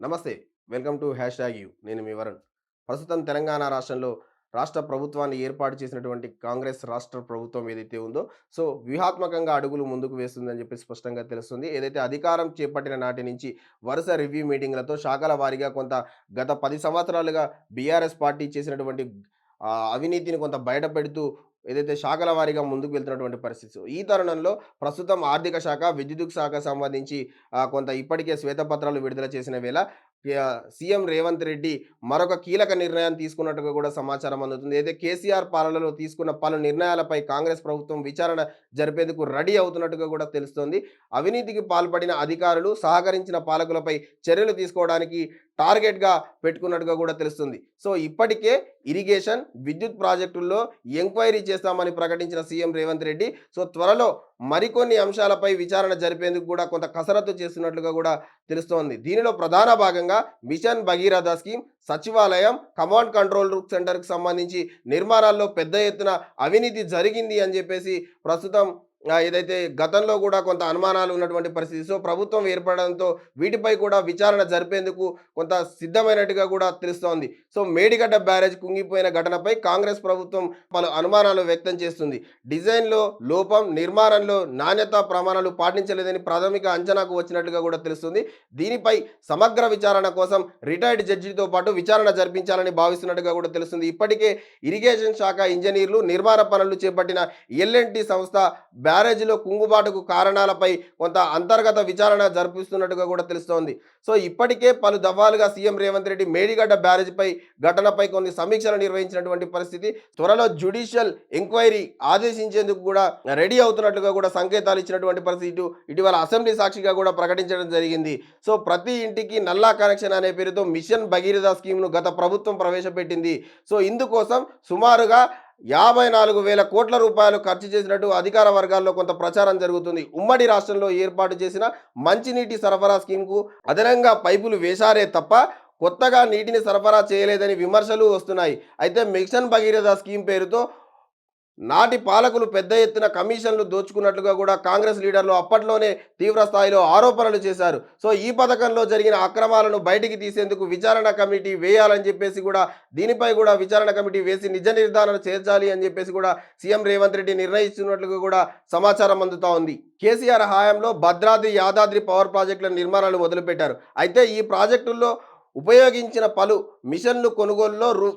నమస్తే. Welcome to hashtag you. నేను మీ వరుణ్. ప్రస్తుతం తెలంగాణ రాష్ట్రంలో రాష్ట్ర ప్రభుత్వాన్ని ఏర్పాటు చేసినటువంటి కాంగ్రెస్ రాష్ట్ర ప్రభుత్వం ఏదైతే ఉందో సో వ్యూహాత్మకంగా అడుగులు ముందుకు వేస్తుందని చెప్పి స్పష్టంగా తెలుస్తుంది. ఏదైతే అధికారం చేపట్టిన నాటి నుంచి వరుస రివ్యూ మీటింగ్లతో శాఖల వారీగా కొంత గత పది సంవత్సరాలుగా బీఆర్ఎస్ పార్టీ చేసినటువంటి అవినీతిని కొంత బయటపెడుతూ ఏదైతే శాఖల వారీగా ముందుకు వెళ్తున్నటువంటి పరిస్థితి ఈ తరుణంలో ప్రస్తుతం ఆర్థిక శాఖ విద్యుత్ శాఖ సంబంధించి కొంత ఇప్పటికే శ్వేతపత్రాలు విడుదల చేసిన వేళ సీఎం రేవంత్ రెడ్డి మరొక కీలక నిర్ణయం తీసుకున్నట్టుగా కూడా సమాచారం అందుతుంది. అయితే కేసీఆర్ పాలనలో తీసుకున్న పలు నిర్ణయాలపై కాంగ్రెస్ ప్రభుత్వం విచారణ జరిపేందుకు రెడీ అవుతున్నట్టుగా కూడా తెలుస్తోంది. అవినీతికి పాల్పడిన అధికారులు సహకరించిన పాలకులపై చర్యలు తీసుకోవడానికి టార్గెట్గా పెట్టుకున్నట్టుగా కూడా తెలుస్తుంది. సో ఇప్పటికే ఇరిగేషన్ విద్యుత్ ప్రాజెక్టుల్లో ఎంక్వైరీ చేస్తామని ప్రకటించిన సీఎం రేవంత్ రెడ్డి సో త్వరలో మరికొన్ని అంశాలపై విచారణ జరిపేందుకు కూడా కొంత కసరత్తు చేస్తున్నట్లుగా కూడా తెలుస్తోంది. దీనిలో ప్రధాన భాగంగా మిషన్ భగీరథ స్కీమ్ సచివాలయం కమాండ్ కంట్రోల్ రూమ్ సెంటర్కు సంబంధించి నిర్మాణాల్లో పెద్ద ఎత్తున అవినీతి జరిగింది అని చెప్పేసి ప్రస్తుతం ఏదైతే గతంలో కూడా కొంత అనుమానాలు ఉన్నటువంటి పరిస్థితి సో ప్రభుత్వం ఏర్పడడంతో వీటిపై కూడా విచారణ జరిపేందుకు కొంత సిద్ధమైనట్టుగా కూడా తెలుస్తోంది. సో మేడిగడ్డ బ్యారేజ్ కుంగిపోయిన ఘటనపై కాంగ్రెస్ ప్రభుత్వం పలు అనుమానాలు వ్యక్తం చేస్తుంది. డిజైన్లో లోపం నిర్మాణంలో నాణ్యత ప్రమాణాలు పాటించలేదని ప్రాథమిక అంచనాకు వచ్చినట్టుగా కూడా తెలుస్తుంది. దీనిపై సమగ్ర విచారణ కోసం రిటైర్డ్ జడ్జితో పాటు విచారణ జరిపించాలని భావిస్తున్నట్టుగా కూడా తెలుస్తుంది. ఇప్పటికే ఇరిగేషన్ శాఖ ఇంజనీర్లు నిర్మాణ పనులు చేపట్టిన ఎల్ఎన్టీ సంస్థ బ్యారేజీలో కుంగుబాటుకు కారణాలపై కొంత అంతర్గత విచారణ జరిపిస్తున్నట్టుగా కూడా తెలుస్తోంది. సో ఇప్పటికే పలు దఫాలుగా సీఎం రేవంత్ రెడ్డి మేడిగడ్డ బ్యారేజ్పై ఘటనపై కొన్ని సమీక్షలు నిర్వహించినటువంటి పరిస్థితి త్వరలో జ్యుడిషియల్ ఎంక్వైరీ ఆదేశించేందుకు కూడా రెడీ అవుతున్నట్లుగా కూడా సంకేతాలు ఇచ్చినటువంటి పరిస్థితి ఇటీవల అసెంబ్లీ సాక్షిగా కూడా ప్రకటించడం జరిగింది. సో ప్రతి ఇంటికి నల్లా కనెక్షన్ అనే పేరుతో మిషన్ భగీరథ స్కీమ్ను గత ప్రభుత్వం ప్రవేశపెట్టింది. సో ఇందుకోసం సుమారుగా యాభై నాలుగు వేల కోట్ల రూపాయలు ఖర్చు చేసినట్టు అధికార వర్గాల్లో కొంత ప్రచారం జరుగుతుంది. ఉమ్మడి రాష్ట్రంలో ఏర్పాటు చేసిన మంచినీటి సరఫరా స్కీమ్కు అదనంగా పైపులు వేశారే తప్ప కొత్తగా నీటిని సరఫరా చేయలేదని విమర్శలు వస్తున్నాయి. అయితే మిక్షన్ భగీరథ స్కీమ్ పేరుతో నాటి పాలకులు పెద్ద ఎత్తున కమిషన్లు దోచుకున్నట్లుగా కూడా కాంగ్రెస్ లీడర్లు అప్పట్లోనే తీవ్ర స్థాయిలో ఆరోపణలు చేశారు. సో ఈ పథకంలో జరిగిన అక్రమాలను బయటికి తీసేందుకు విచారణ కమిటీ వేయాలని చెప్పేసి కూడా దీనిపై కూడా విచారణ కమిటీ వేసి నిజ నిర్ధారణ చేర్చాలి అని చెప్పేసి కూడా సీఎం రేవంత్ రెడ్డి నిర్ణయిస్తున్నట్లుగా కూడా సమాచారం అందుతా ఉంది. కేసీఆర్ హయాంలో భద్రాద్రి యాదాద్రి పవర్ ప్రాజెక్టుల నిర్మాణాలు మొదలుపెట్టారు. అయితే ఈ ప్రాజెక్టుల్లో ఉపయోగించిన పలు మిషన్లు కొనుగోలులో రూ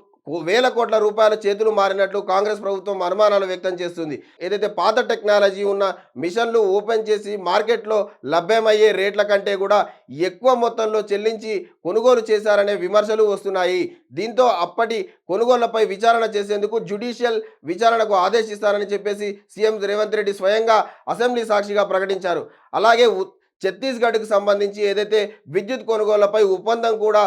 వేల కోట్ల రూపాయల చేతులు మారినట్లు కాంగ్రెస్ ప్రభుత్వం అనుమానాలు వ్యక్తం చేస్తుంది. ఏదైతే పాత టెక్నాలజీ ఉన్న మిషన్లు ఓపెన్ చేసి మార్కెట్లో లభ్యమయ్యే రేట్ల కంటే కూడా ఎక్కువ మొత్తంలో చెల్లించి కొనుగోలు చేశారనే విమర్శలు వస్తున్నాయి. దీంతో అప్పటి కొనుగోళ్ళపై విచారణ చేసేందుకు జ్యుడిషియల్ విచారణకు ఆదేశిస్తారని చెప్పేసి సీఎం రేవంత్ రెడ్డి స్వయంగా అసెంబ్లీ సాక్షిగా ప్రకటించారు. అలాగే ఛత్తీస్గఢ్కు సంబంధించి ఏదైతే విద్యుత్ కొనుగోళ్ళపై ఒప్పందం కూడా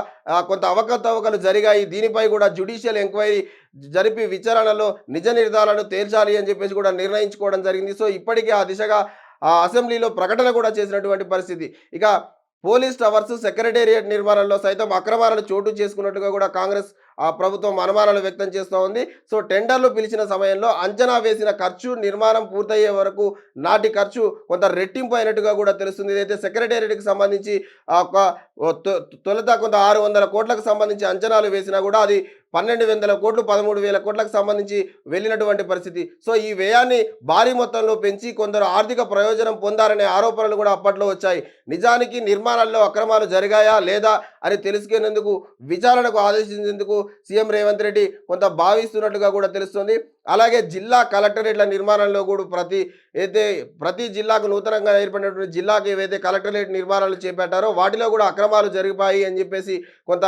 కొంత అవకతవకలు జరిగాయి. దీనిపై కూడా జ్యుడిషియల్ ఎంక్వైరీ జరిపి విచారణలో నిజ నిర్ధారణను తేల్చాలి అని చెప్పేసి కూడా నిర్ణయించుకోవడం జరిగింది. సో ఇప్పటికే ఆ దిశగా ఆ అసెంబ్లీలో ప్రకటన కూడా చేసినటువంటి పరిస్థితి. ఇక పోలీస్ టవర్స్ సెక్రటేరియట్ నిర్మాణంలో సైతం అక్రమాలను చోటు చేసుకున్నట్టుగా కూడా కాంగ్రెస్ ఆ ప్రభుత్వం అనుమానాలు వ్యక్తం చేస్తూ ఉంది. సో టెండర్లు పిలిచిన సమయంలో అంచనా వేసిన ఖర్చు నిర్మాణం పూర్తయ్యే వరకు నాటి ఖర్చు కొంత రెట్టింపు అయినట్టుగా కూడా తెలుస్తుంది. ఇదైతే సెక్రటేరియట్కి సంబంధించి ఆ ఒక తొ- తొలుత కొంత ఆరు వందల కోట్లకు సంబంధించి అంచనాలు వేసినా కూడా అది పన్నెండు వందల కోట్లు పదమూడు వేల కోట్లకు సంబంధించి వెళ్ళినటువంటి పరిస్థితి. సో ఈ వ్యయాన్ని భారీ మొత్తంలో పెంచి కొందరు ఆర్థిక ప్రయోజనం పొందారనే ఆరోపణలు కూడా అప్పట్లో వచ్చాయి. నిజానికి నిర్మాణాల్లో అక్రమాలు జరిగాయా లేదా అని తెలుసుకునేందుకు విచారణకు ఆదేశించేందుకు సీఎం రేవంత్ రెడ్డి కొంత భావిస్తున్నట్టుగా కూడా తెలుస్తుంది. అలాగే జిల్లా కలెక్టరేట్ల నిర్మాణంలో కూడా ప్రతి అయితే ప్రతి జిల్లాకు నూతనంగా ఏర్పడినటువంటి జిల్లాకు ఏవైతే కలెక్టరేట్ నిర్మాణాలు చేపట్టారో వాటిలో కూడా అక్రమాలు జరిగిపోయి అని చెప్పేసి కొంత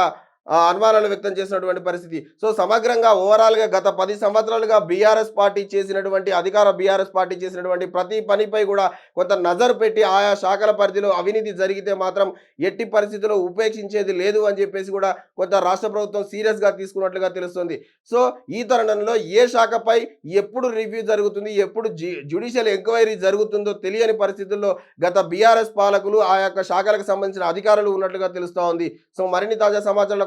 అనుమానాలు వ్యక్తం చేసినటువంటి పరిస్థితి. సో సమగ్రంగా ఓవరాల్గా గత పది సంవత్సరాలుగా బీఆర్ఎస్ పార్టీ చేసినటువంటి అధికార బీఆర్ఎస్ పార్టీ చేసినటువంటి ప్రతి పనిపై కూడా కొంత నజరు పెట్టి ఆయా శాఖల పరిధిలో అవినీతి జరిగితే మాత్రం ఎట్టి పరిస్థితుల్లో ఉపేక్షించేది లేదు అని చెప్పేసి కూడా కొంత రాష్ట్ర ప్రభుత్వం సీరియస్గా తీసుకున్నట్లుగా తెలుస్తుంది. సో ఈ తరుణంలో ఏ శాఖపై ఎప్పుడు రివ్యూ జరుగుతుంది ఎప్పుడు జ్యుడిషియల్ ఎంక్వైరీ జరుగుతుందో తెలియని పరిస్థితుల్లో గత బీఆర్ఎస్ పాలకులు ఆ యొక్క శాఖలకు సంబంధించిన అధికారులు ఉన్నట్లుగా తెలుస్తోంది. సో మరిన్ని తాజా సమాచారాల